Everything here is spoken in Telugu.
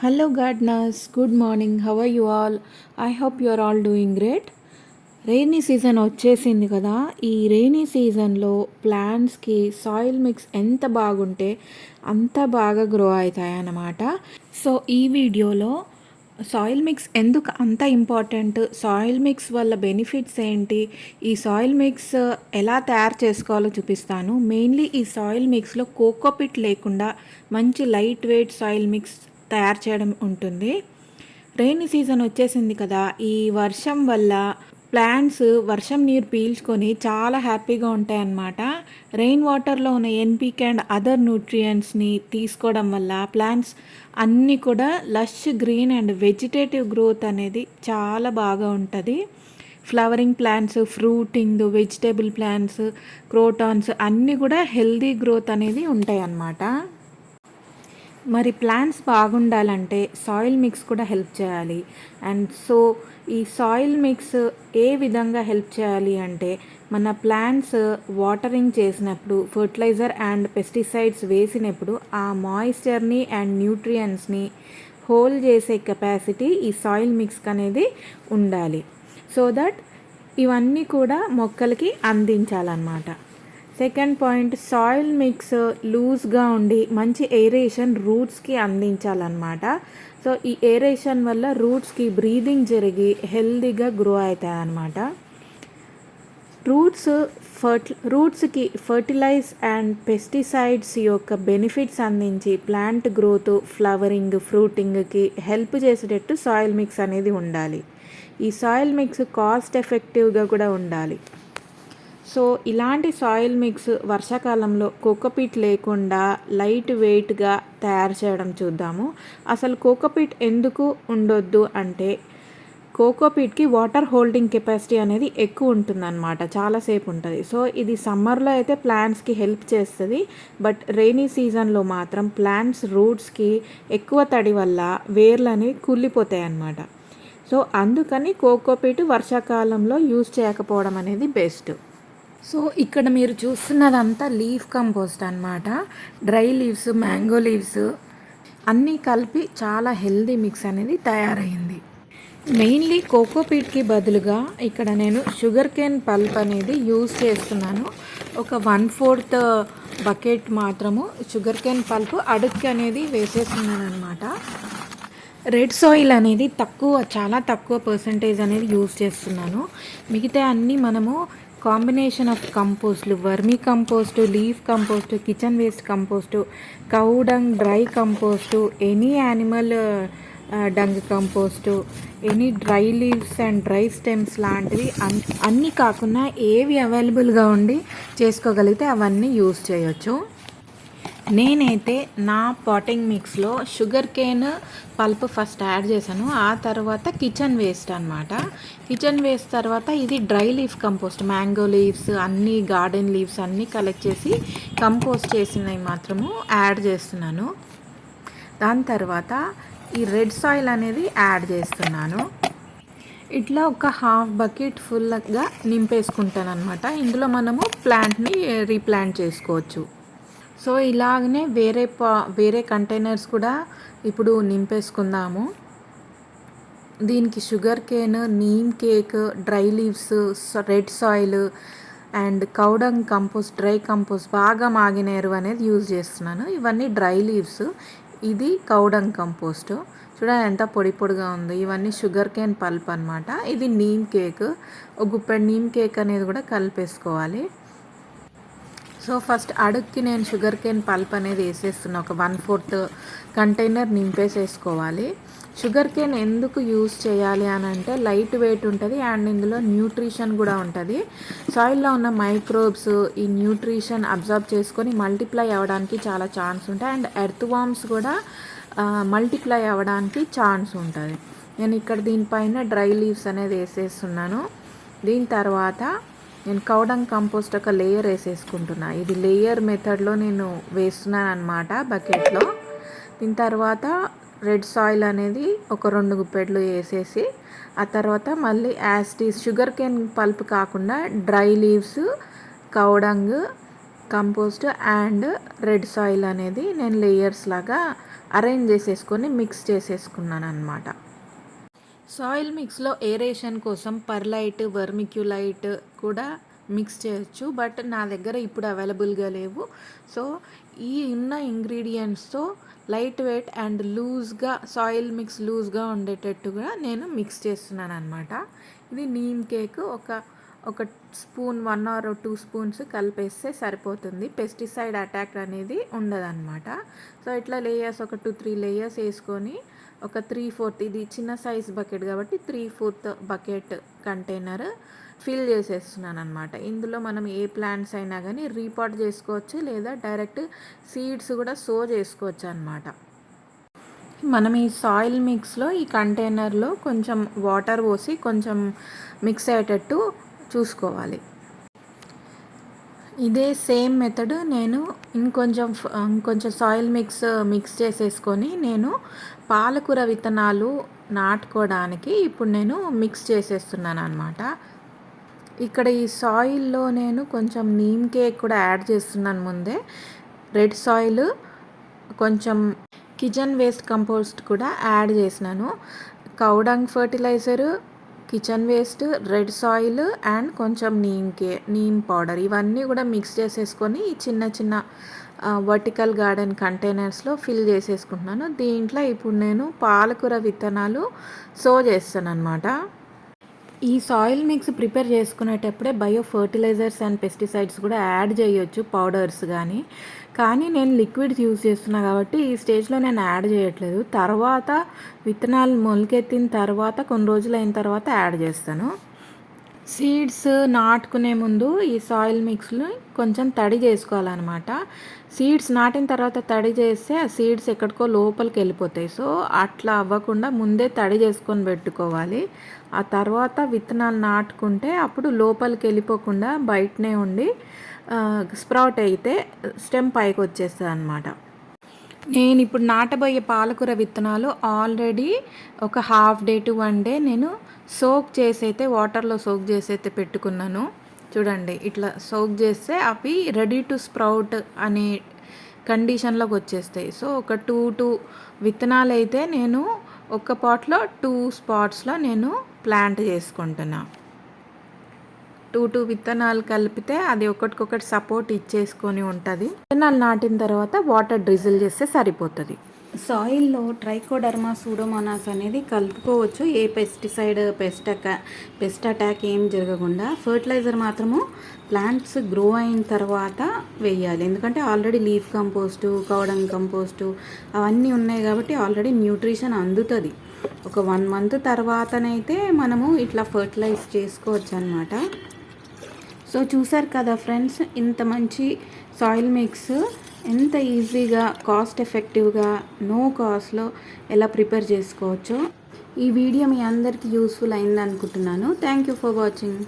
Hello gardeners. Good morning how are you all I hope you all doing great rainy season వచ్చేసింది కదా. ఈ రెయినీ సీజన్లో ప్లాంట్స్కి సాయిల్ మిక్స్ ఎంత బాగుంటే అంత బాగా గ్రో అవుతాయి అన్నమాట సో ఈ వీడియోలో సాయిల్ మిక్స్ ఎందుకు అంత ఇంపార్టెంట్ సాయిల్ మిక్స్ వల్ల బెనిఫిట్స్ ఏంటి? ఈ సాయిల్ మిక్స్ ఎలా తయారు చేసుకోవాలో చూపిస్తాను. మెయిన్లీ ఈ సాయిల్ మిక్స్లో కోకోపిట్ లేకుండా మంచి లైట్ వెయిట్ సాయిల్ మిక్స్ తయారు చేయడం ఉంటుంది. రెయిన్ సీజన్ వచ్చేసింది కదా. ఈ వర్షం వల్ల ప్లాంట్స్ వర్షం నీరు పీల్చుకొని చాలా హ్యాపీగా ఉంటాయన్నమాట. రెయిన్ వాటర్లో ఉన్న ఎన్పిక్ అండ్ అదర్ న్యూట్రియంట్స్ని తీసుకోవడం వల్ల ప్లాంట్స్ అన్నీ కూడా lush green and vegetative growth అనేది చాలా బాగా ఉంటుంది. Flowering plants fruiting vegetable plants crotons అన్నీ కూడా హెల్దీ గ్రోత్ అనేది ఉంటాయి అన్నమాట మరి ప్లాంట్స్ బాగుండాలంటే సాయిల్ మిక్స్ కూడా హెల్ప్ చేయాలి. అండ్ సో ఈ సాయిల్ మిక్స్ ఏ విధంగా హెల్ప్ చేయాలి అంటే మన ప్లాంట్స్ వాటరింగ్ చేసినప్పుడు ఫర్టిలైజర్ అండ్ పెస్టిసైడ్స్ వేసినప్పుడు ఆ మాయిశ్చర్ని అండ్ న్యూట్రియంట్స్ని హోల్డ్ చేసే కెపాసిటీ ఈ సాయిల్ మిక్స్ అనేది ఉండాలి. సో దట్ ఇవన్నీ కూడా మొక్కలకి అందించాలన్నమాట. సెకండ్ పాయింట్ సాయిల్ మిక్స్ లూజ్గా ఉండి మంచి ఏరేషన్ రూట్స్కి అందించాలన్నమాట. సో ఈ ఏరేషన్ వల్ల రూట్స్కి బ్రీదింగ్ జరిగి హెల్దీగా గ్రో అవుతాయి అన్నమాట రూట్స్ ఫర్టి రూట్స్కి ఫర్టిలైజ్ అండ్ పెస్టిసైడ్స్ యొక్క బెనిఫిట్స్ అందించి ప్లాంట్ గ్రోత్ ఫ్లవరింగ్ ఫ్రూటింగ్కి హెల్ప్ చేసేటట్టు సాయిల్ మిక్స్ అనేది ఉండాలి. ఈ సాయిల్ మిక్స్ కాస్ట్ ఎఫెక్టివ్గా కూడా ఉండాలి. సో ఇలాంటి సాయిల్ మిక్స్ వర్షాకాలంలో కోకోపీట్ లేకుండా లైట్ వెయిట్గా తయారు చేయడం చూద్దాము. అసలు కోకోపీట్ ఎందుకు ఉండొద్దు అంటే కోకోపీట్కి వాటర్ హోల్డింగ్ కెపాసిటీ అనేది ఎక్కువ ఉంటుందన్నమాట చాలాసేపు ఉంటుంది. సో ఇది సమ్మర్లో అయితే ప్లాంట్స్కి హెల్ప్ చేస్తుంది బట్ రెయినీ సీజన్లో మాత్రం ప్లాంట్స్ రూట్స్కి ఎక్కువ తడి వల్ల వేర్లు అనేవి కుళ్ళిపోతాయి అన్నమాట. సో అందుకని కోకోపీట్ వర్షాకాలంలో యూజ్ చేయకపోవడం అనేది బెస్ట్ సో ఇక్కడ మీరు చూస్తున్నదంతా లీఫ్ కంపోస్ట్ అనమాట డ్రై లీవ్స్ మ్యాంగో లీవ్స్ అన్నీ కలిపి చాలా హెల్దీ మిక్స్ అనేది తయారైంది. మెయిన్లీ కోకోపీట్కి బదులుగా ఇక్కడ నేను షుగర్ కేన్ పల్ప్ అనేది యూజ్ చేస్తున్నాను. ఒక వన్ ఫోర్త్ బకెట్ మాత్రము షుగర్ కేన్ పల్ప్ అడుక్కి అనేది వేసేస్తున్నాను అనమాట రెడ్ సాయిల్ అనేది తక్కువ చాలా తక్కువ పర్సంటేజ్ అనేది యూజ్ చేస్తున్నాను. మిగతా అన్నీ మనము combination of కంపోస్ట్లు vermi compost leaf compost kitchen waste compost cow dung dry compost any animal dung compost any dry leaves and dry stems లాంటివి అన్నీ కాకుండా ఏవి అవైలబుల్గా ఉండి చేసుకోగలిగితే అవన్నీ యూస్ చేయొచ్చు. నేనైతే నా potting మిక్స్లో sugar cane pulp first add చేశాను. ఆ తర్వాత కిచెన్ వేస్ట్ అనమాట కిచెన్ వేస్ట్ తర్వాత ఇది dry leaf compost mango leaves అన్ని గార్డెన్ లీవ్స్ అన్నీ కలెక్ట్ చేసి కంపోస్ట్ చేసినవి మాత్రము యాడ్ చేస్తున్నాను. దాని తర్వాత ఈ రెడ్ సాయిల్ అనేది యాడ్ చేస్తున్నాను. ఇట్లా ఒక హాఫ్ బకెట్ ఫుల్గా నింపేసుకుంటాను అనమాట ఇందులో మనము ప్లాంట్ని రీప్లాంట్ చేసుకోవచ్చు. సో ఇలాగనే వేరే పా వేరే కంటైనర్స్ కూడా ఇప్పుడు నింపేసుకుందాము. దీనికి sugar cane neem cake dry leaves red soil and cow dung compost dry compost బాగా మాగిన ఎరువు అనేది యూజ్ చేస్తున్నాను. ఇవన్నీ డ్రై లీవ్స్ ఇది కౌడంగ్ కంపోస్ట్ చూడండి ఎంత పొడి పొడిగా ఉంది. ఇవన్నీ షుగర్ కేన్ పల్ప్ అనమాట ఇది నీమ్ కేక్ ఒక గుప్పెడు నీమ్ కేక్ అనేది కూడా కలిపేసుకోవాలి. సో ఫస్ట్ అడుక్కి నేను షుగర్ కేన్ పల్ప్ అనేది వేసేస్తున్నా. ఒక వన్ ఫోర్త్ కంటైనర్ నింపేసేసుకోవాలి. షుగర్ కేన్ ఎందుకు యూస్ చేయాలి అని అంటే లైట్ వెయిట్ ఉంటుంది అండ్ ఇందులో న్యూట్రిషన్ కూడా ఉంటుంది. సాయిల్లో ఉన్న మైక్రోబ్స్ ఈ న్యూట్రిషన్ అబ్జర్వ్ చేసుకొని మల్టిప్లై అవ్వడానికి చాలా ఛాన్స్ ఉంటాయి. అండ్ ఎర్త్ వామ్స్ కూడా మల్టిప్లై అవ్వడానికి ఛాన్స్ ఉంటుంది. నేను ఇక్కడ దీనిపైన డ్రై లీవ్స్ అనేది వేసేస్తున్నాను. దీని తర్వాత నేను కౌడంగ్ కంపోస్ట్ ఒక లేయర్ వేసేసుకుంటున్నా. ఇది లేయర్ మెథడ్లో నేను వేస్తున్నాను అనమాట బకెట్లో దీని తర్వాత రెడ్ సాయిల్ అనేది ఒక రెండు గుప్పెట్లు వేసేసి ఆ తర్వాత మళ్ళీ as it is sugar cane pulp కాకుండా dry leaves cow dung compost and red soil అనేది నేను లేయర్స్ లాగా అరేంజ్ చేసేసుకొని మిక్స్ చేసేసుకున్నాను అనమాట సాయిల్ మిక్స్లో ఏరేషన్ కోసం పర్లైట్ వర్మిక్యులైట్ కూడా మిక్స్ చేయొచ్చు. బట్ నా దగ్గర ఇప్పుడు అవైలబుల్గా లేవు. సో ఈ ఉన్న ఇంగ్రీడియంట్స్తో లైట్ వెయిట్ అండ్ లూజ్గా సాయిల్ మిక్స్ లూజ్గా ఉండేటట్టుగా నేను మిక్స్ చేస్తున్నాను అనమాట ఇది నీమ్ కేక్ ఒక ఒక spoon one or two spoons కలిపేస్తే సరిపోతుంది. పెస్టిసైడ్ అటాక్ అనేది ఉండదన్నమాట. సో ఇట్లా లేయర్స్ ఒక టూ త్రీ లేయర్స్ వేసుకొని ఒక త్రీ ఫోర్త్ ఇది చిన్న సైజ్ బకెట్ కాబట్టి three fourth bucket container fill చేసేస్తున్నాను అనమాట ఇందులో మనం ఏ ప్లాంట్స్ అయినా కానీ రీపాట్ చేసుకోవచ్చు లేదా డైరెక్ట్ సీడ్స్ కూడా సో చేసుకోవచ్చు అనమాట మనం ఈ సాయిల్ మిక్స్లో ఈ కంటైనర్లో కొంచెం వాటర్ పోసి కొంచెం మిక్స్ అయ్యేటట్టు చూసుకోవాలి. ఇదే సేమ్ మెథడ్ నేను ఇంకొంచెం ఫ- ఇంకొంచెం సాయిల్ మిక్స్ మిక్స్ చేసేసుకొని నేను పాలకూర విత్తనాలు నాటుకోవడానికి ఇప్పుడు నేను మిక్స్ చేసేస్తున్నాను అనమాట ఇక్కడ ఈ సాయిల్లో నేను కొంచెం నీమ్ కేక్ కూడా యాడ్ చేస్తున్నాను ముందే. రెడ్ సాయిల్ కొంచెం కిచెన్ వేస్ట్ కంపోస్ట్ కూడా యాడ్ చేసినాను. Cow dung fertiliser kitchen waste red soil and కొంచెం నీమ్ కే నీమ్ పౌడర్. ఇవన్నీ కూడా మిక్స్ చేసేసుకొని చిన్న చిన్న వర్టికల్ గార్డెన్ కంటైనర్స్లో ఫిల్ చేసేసుకుంటున్నాను. దీంట్లో ఇప్పుడు నేను పాలకూర విత్తనాలు సో చేస్తాను అనమాట ఈ సాయిల్ మిక్స్ ప్రిపేర్ చేసుకునేటప్పుడే బయో ఫర్టిలైజర్స్ అండ్ పెస్టిసైడ్స్ కూడా యాడ్ చేయొచ్చు పౌడర్స్ కానీ కానీ నేను లిక్విడ్స్ యూజ్ చేస్తున్నా కాబట్టి ఈ స్టేజ్లో నేను యాడ్ చేయట్లేదు. తర్వాత విత్తనాలు మొలకెత్తిన తర్వాత కొన్ని రోజులు అయిన తర్వాత యాడ్ చేస్తాను. సీడ్స్ నాటుకునే ముందు ఈ సాయిల్ మిక్స్ని కొంచెం తడి చేసుకోవాలన్నమాట. సీడ్స్ నాటిన తర్వాత తడి చేస్తే ఆ సీడ్స్ ఎక్కడికో లోపలికి వెళ్ళిపోతాయి. సో అట్లా అవ్వకుండా ముందే తడి చేసుకొని పెట్టుకోవాలి. ఆ తర్వాత విత్తనాలు నాటుకుంటే అప్పుడు లోపలికి వెళ్ళిపోకుండా బయటనే ఉండి స్ప్రౌట్ అయితే స్టెమ్ పైకి వచ్చేస్తుంది అనమాట నేను ఇప్పుడు నాటబోయే పాలకూర విత్తనాలు ఆల్రెడీ ఒక half day to one day నేను సోక్ చేసి అయితే వాటర్లో సోక్ చేసి అయితే పెట్టుకున్నాను. చూడండి ఇట్లా సోక్ చేస్తే అవి రెడీ టు స్ప్రౌట్ అనే కండిషన్లోకి వచ్చేస్తాయి. సో ఒక టూ టూ విత్తనాలు అయితే నేను ఒక పాట్లో టూ స్పాట్స్లో నేను ప్లాంట్ చేసుకుంటున్నా. టూ టూ విత్తనాలు కలిపితే అది ఒకటికొకటి సపోర్ట్ ఇచ్చేసుకొని ఉంటుంది. విత్తనాలు నాటిన తర్వాత వాటర్ డ్రిజిల్ చేస్తే సరిపోతుంది. సాయిల్లో ట్రైకోడర్మా సూడోమోనాస్ అనేది కలుపుకోవచ్చు. ఏ పెస్టిసైడ్ పెస్ట్ పెస్ట్ అటాక్ ఏం జరగకుండా ఫర్టిలైజర్ మాత్రము ప్లాంట్స్ గ్రో అయిన తర్వాత వేయాలి. ఎందుకంటే already leaf compost cow dung compost అవన్నీ ఉన్నాయి కాబట్టి ఆల్రెడీ న్యూట్రిషన్ అందుతుంది. ఒక వన్ మంత్ తర్వాతనైతే మనము ఇట్లా ఫర్టిలైజ్ చేసుకోవచ్చు అనమాట సో చూసారు కదా ఫ్రెండ్స్ ఇంత మంచి సాయిల్ మిక్స్ ఎంత ఈజీగా కాస్ట్ ఎఫెక్టివ్గా నో కాస్ట్లో ఎలా ప్రిపేర్ చేసుకోవచ్చో ఈ వీడియో మీ అందరికీ యూస్ఫుల్ అయింది అనుకుంటున్నాను థ్యాంక్ యూ ఫర్ వాచింగ్